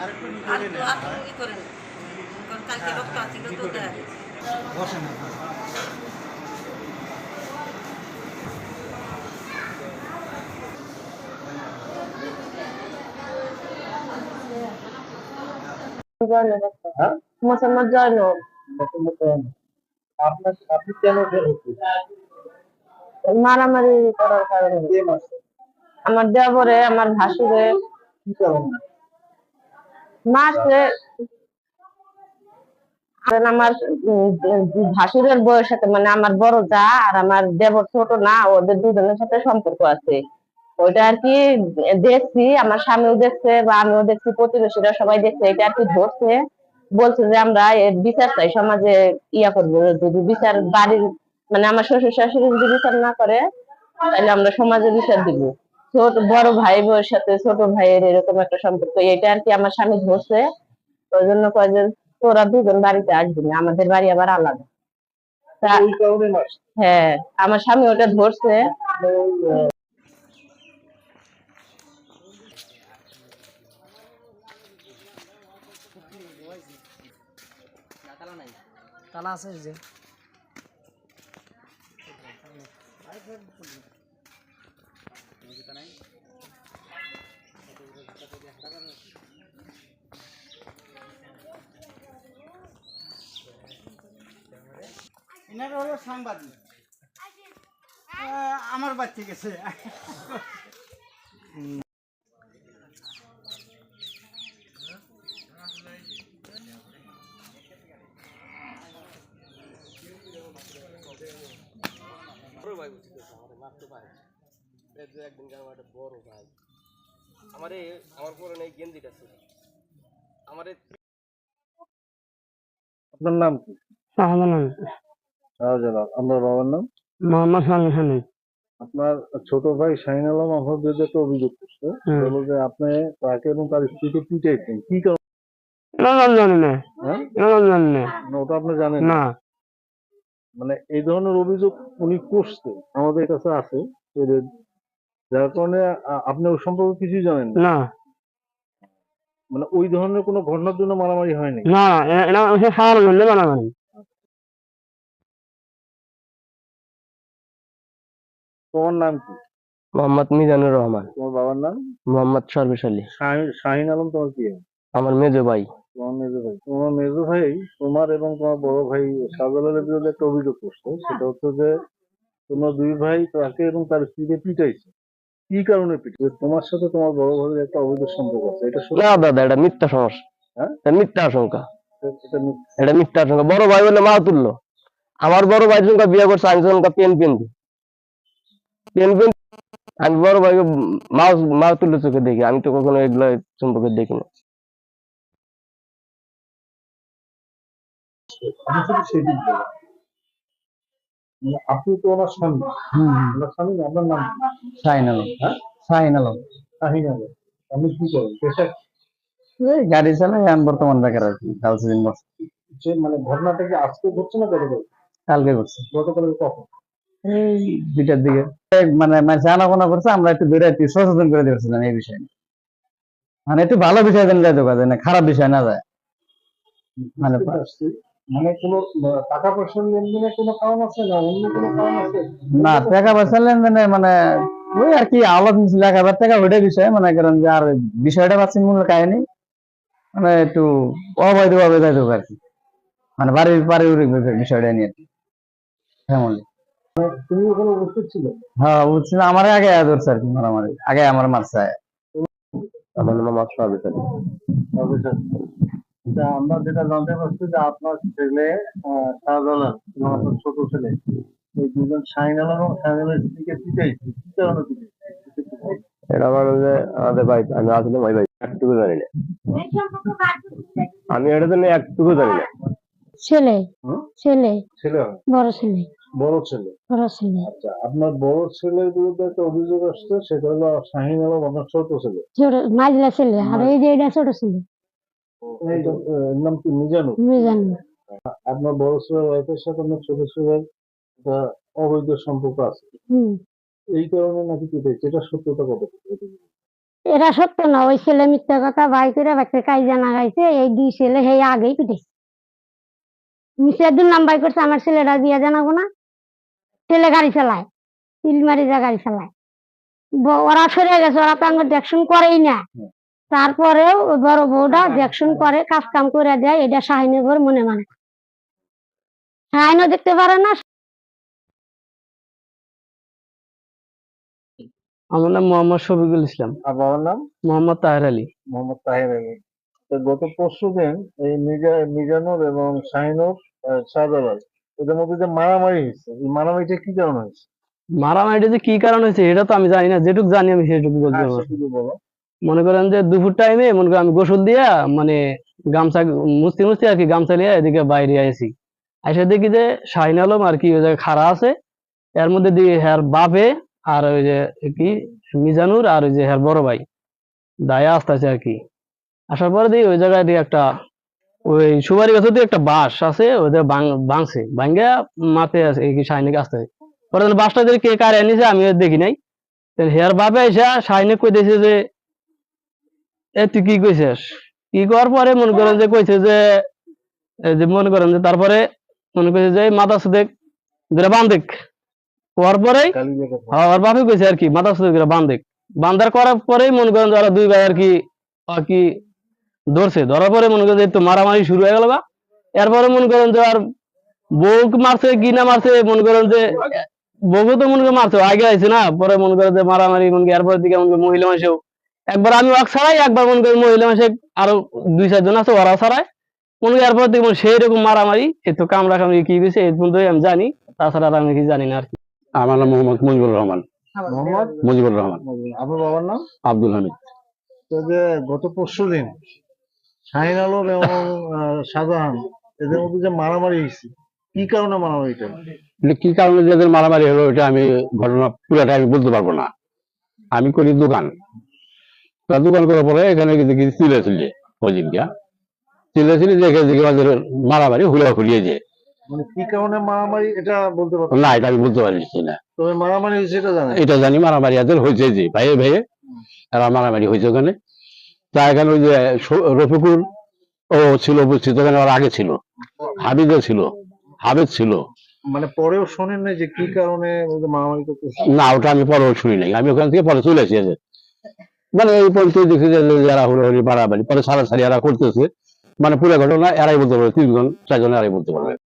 আর একটু নিচে আর টেনে তো আর ই করেন কালকে রক্ত আছিল তো দেয় বসেন মোসাম্মদ জয়নব আপনার আপনি কেন মারামারি করার কারণে? আমার দেবরে আমার ভাসুরে। কি কারণে? আমার ভাসুরের বউয়ের সাথে মানে আমার বড় যা আর আমার দেবর ছোট না, ওদের দুজনের সাথে সম্পর্ক আছে। ওইটা আর কি দেখছি, আমার স্বামীও দেখছে বা আমিও দেখছি, প্রতিবেশীরা সবাই দেখছে, এটা আর কি ধরছে। বলছে যে আমরা বিচার চাই, সমাজে ইয়া করব, যদি বিচার বাড়ির মানে আমার শ্বশুর শাশুড়ি যদি বিচার না করে, তাহলে আমরা সমাজে বিচার দিব। ছোট বড় ভাই বউয়ের সাথে ছোট ভাইয়ের এরকম একটা সম্পর্ক। এটা আর কি আমার স্বামী ধরছে। ওই জন্য কয় যে তোরা দুজন বাড়িতে আসবি না আমাদের বাড়ি আবার আলাদা। হ্যাঁ আমার স্বামী ওটা ধরছে। তালা আছে যে। এনারা হলো সাংবাদিক। আমার বাচ্চা গেছে। ভাই বুঝতে পারে একদিন আমার একটা বড় ভাই। আমার আমার পরনে এই গেঞ্জিটা ছিল। আমার আপনার নাম কি? শাহজালাল আপনার বাবার নাম? মোহাম্মদ সামি হানি আপনার ছোট ভাই শাহিন আলম আমার বিরুদ্ধে একটা অভিযোগ করছে। বলো যে আপনি তাকে এবং তার স্ত্রীকে পিটাইছেন। কি কারণ? না না জানি না। হ্যাঁ? জানি না। ওটা আপনি জানেন না। মানে এই ধরনের অভিযোগ উনি করছে। আমাদের কাছে আছে। যার কারণে আপনি ওই সম্পর্কে কিছুই জানেন না। না। মানে ওই ধরনের কোনো ঘটনার জন্য মারামারি হয়নি? না এটা হচ্ছে খাওয়ার জন্য বানাবানি তোমার নাম কি? মোহাম্মদ মিজানুর রহমান। তোমার বাবার নাম? মোহাম্মদ সর্বেশ আলী শাহিন- শাহিন আলম তোমার কি? আমার মেজো ভাই। তোমার মেজো ভাই। তোমার মেজো ভাই তোমার এবং তোমার বড় ভাই শাহজালালের বিরুদ্ধে একটা অভিযোগ করছে। সেটা হচ্ছে যে তোমার দুই ভাই তাকে এবং তার স্ত্রীকে পিটাইছে। কি কারণে পিটাইছে তোমার সাথে তোমার বড় ভাইয়ের একটা অবৈধ সম্পর্ক আছে এটা না দাদা এটা মিথ্যা সমস্যা হ্যাঁ? এটা মিথ্যা আশঙ্কা। এটা মিথ্যা। আশঙ্কা। বড় ভাই বলে মা তুললো। আমার বড় ভাই সঙ্গে বিয়ে করছে আমি সঙ্গে পেন পেন পেন পেন আমি বড় ভাইকে মা মা তুললো চোখে দেখি। আমি তো কখনো এগুলো সম্পর্কে দেখি না আমি আপনি তো ওনার স্বামী। ওনার স্বামী আপনার নাম? শাহিন আলম হ্যাঁ? শাহিন আলম শাহিন আলম আপনি কি করেন? পেশা এই গাড়ি চালাই আমি বর্তমান বেকার আর কি কাল সেদিন বসে। যে মানে ঘটনাটা কি আজকে ঘটছে না গতকাল? কালকে করছে গতকাল কখন? এই দুইটার দিকে। মানে মানে আনাগোনা করছে আমরা একটু দূরে একটু সচেতন করে দিয়েছিলাম এই বিষয়ে মানে একটু ভালো বিষয় যেন যাইতে পারে না খারাপ বিষয় না যায়। মানে। মানে কোনো টাকা কোনো কারণ আছে না অন্য কোনো কারণ আছে? না টাকা পয়সা লেনদেনে মানে ওই আর কি এক হাজার টাকা ওইটাই বিষয় মনে যে আর বিষয়টা পাচ্ছি মূল কাহিনী। মানে একটু অবৈধ ভাবে যাইতে পারে আর কি। মানে বাড়ির পারিবারিক বিষয়টা নিয়ে ফ্যামিলি তুমি ওখানে উপস্থিত ছিল? হ্যাঁ বুঝছি না আমার আগে ধরছে আর কি মারামারি। আগে আমার মারছে আমার নাম আলী আমরা যেটা জানতে পারছি যে আপনার ছেলে শাহজালাল এবং আপনার ছোট ছেলে এই দুজন এবং স্ত্রীকে পিটাইছে কি কারণে এটা মানে যে আমাদের ভাই আমি আসলে ভাই ভাই একটুকু জানি না। আমি এটা জন্য একটুকু জানি না। ছেলে। হুম? ছেলে। ছেলে? বড় ছেলে। বড় ছেলে? বড় ছেলে। আচ্ছা আপনার বড় ছেলের বিরুদ্ধে একটা অভিযোগ আসছে সেটা হলো শাহিন আলম আপনার ছোট ছেলে। ছোট মাঝলা ছেলে। আর এই যে এটা ছোট ছেলে। নাম কি মিজান আপনার বড় ছেলের ওয়াইফের সাথে আপনার ছোট ছেলের একটা অবৈধ সম্পর্ক আছে। এই কারণে নাকি এটা সত্যতা কত? এটা সত্য না ওই ছেলে মিথ্যা কথা বাই করে বাচ্চা কাজ জানা গাইছে এই দুই ছেলে সেই আগেই পিটেছে মিশিয়ে দুর্নাম বাই করছে আমার ছেলেরা বিয়ে জানাব না। ছেলে গাড়ি চালায় তিলমারি যা গাড়ি চালায়। ওরা সরে গেছে ওরা তো আমার দেখশন করেই না। তারপরেও বড় বউটা দেখশন করে কাজ কাম করে দেয় এটা শাহিনের ঘর মনে মানে। শাহিনও দেখতে পারে না আমার নাম মোহাম্মদ শফিকুল ইসলাম। আর বাবার নাম? মোহাম্মদ তাহের আলী। মোহাম্মদ তাহির আলী। তো গত পরশু দিন এই মিজা মিজানুর এবং শাহিনুর শাহজালাল এদের মধ্যে যে মারামারি হয়েছে এই মারামারিটা কি কারণ হয়েছে? মারামারিটা যে কি কারণ হয়েছে এটা তো আমি জানি না যেটুকু জানি আমি সেটুকু বলতে হ্যাঁ, পারব। বলো। মনে করেন যে দুপুর টাইমে মনে করেন আমি গোসল দিয়া মানে গামছা মুছতে মুছতে আর কি গামছা নিয়ে এদিকে বাইরে আইছি। এসে দেখি যে শাহিন আলম আর কি ওই জায়গায় খাড়া আছে। এর মধ্যে দিয়ে হ্যার বাপে আর ওই যে কি, মিজানুর আর ওই যে হ্যার বড় ভাই, দায়া আসতেছে আর কি। আসার পরে দিয়ে ওই জায়গায় দিয়ে একটা, ওই সুপারি গাছের দিয়ে একটা বাঁশ আছে ওদের ভাঙছে ভাঙ্গা মাতে আছে কি শাহিনীকে আসতে পরে বাঁশটা দিয়ে কে কারে আনিছে আমি দেখি নাই। হেয়ার বাপে এসে শাহিনে কই দিয়েছে যে এ তুই কি কইছিস? কি করার পরে মনে করেন যে কইছে যে যে মনে করেন যে তারপরে মনে করছে যে মাথা সুদেক দুটা বান্ধেক হওয়ার পরেই কালী হ্যাঁ, ওর বাপে কইছে আর কি মাথা সুদেক দুটা বান্ধেক বান্ধার করার পরেই মনে করেন যে দুই ভাই আর কি আর কি ধরছে। ধরার পরে মনে করেন যে একটু মারামারি শুরু হয়ে গেল বা এরপরে মনে করেন যে আর বউ মারছে কি না মারছে মনে করেন যে বউ তো মনে করেন মারছে আগে আইছে না। পরে মনে করেন যে মারামারি মনে করেন এরপর দিকে মনে করেন মহিলা মানুষেও একবার আমি ওয়াক ছাড়াই একবার মনে করেন মহিলা মাসে আরও দুই চারজন আছে ওরা ছাড়াই মনে করেন এরপর দিকে সেই রকম মারামারি একটু কামড়া কামড়ি কি গেছে এই পর্যন্তই আমি জানি তাছাড়া আর আমি কি জানি না আর কি। আমার নাম মোহাম্মদ মুজিবুর রহমান। মোহাম্মদ? মুজিবুর রহমান। আপনার বাবার নাম? আব্দুল হামিদ। তো যে গত পরশু দিন শাহিন আলম এবং শাহজাহান এদের মধ্যে যে মারামারি হয়েছে কি কারণে মারামারিটা কি কারণে যে মারামারি হলো এটা আমি ঘটনা পুরাটা আমি বলতে পারব না। আমি করি দোকান। দোকান করার পরে এখানে চিলে চিলে ওই দিনটা চিলে দেখে দেখি মারামারি হুলা যে মানে কি কারণে মারামারি এটা বলতে পারব না। না এটা আমি বলতে পারছি না। তবে মারামারি হয়েছে এটা জানেন? এটা জানি মারামারি এদের হয়েছে যে ভাইয়ে ভাইয়ে। এরা মারামারি হয়েছে ওখানে। তা এখানে ওই যে রফিকুল ও ছিল উপস্থিত ওখানে ওর আগে ছিল। হাবিদও ছিল হাবিদ ছিল। মানে পরেও শোনেন না যে কি কারণে মারামারি না ওটা আমি পরেও শুনি নাই। আমি ওখান থেকে পরে চলে এসেছি মানে এই পর্যন্ত দেখে যে এরা হলো বাড়াবাড়ি, পরে সারা সারি এরা করতেছে। মানে পুরো ঘটনা এরাই বলতে পারবে, তিনজন, চারজন এরাই বলতে পারবে।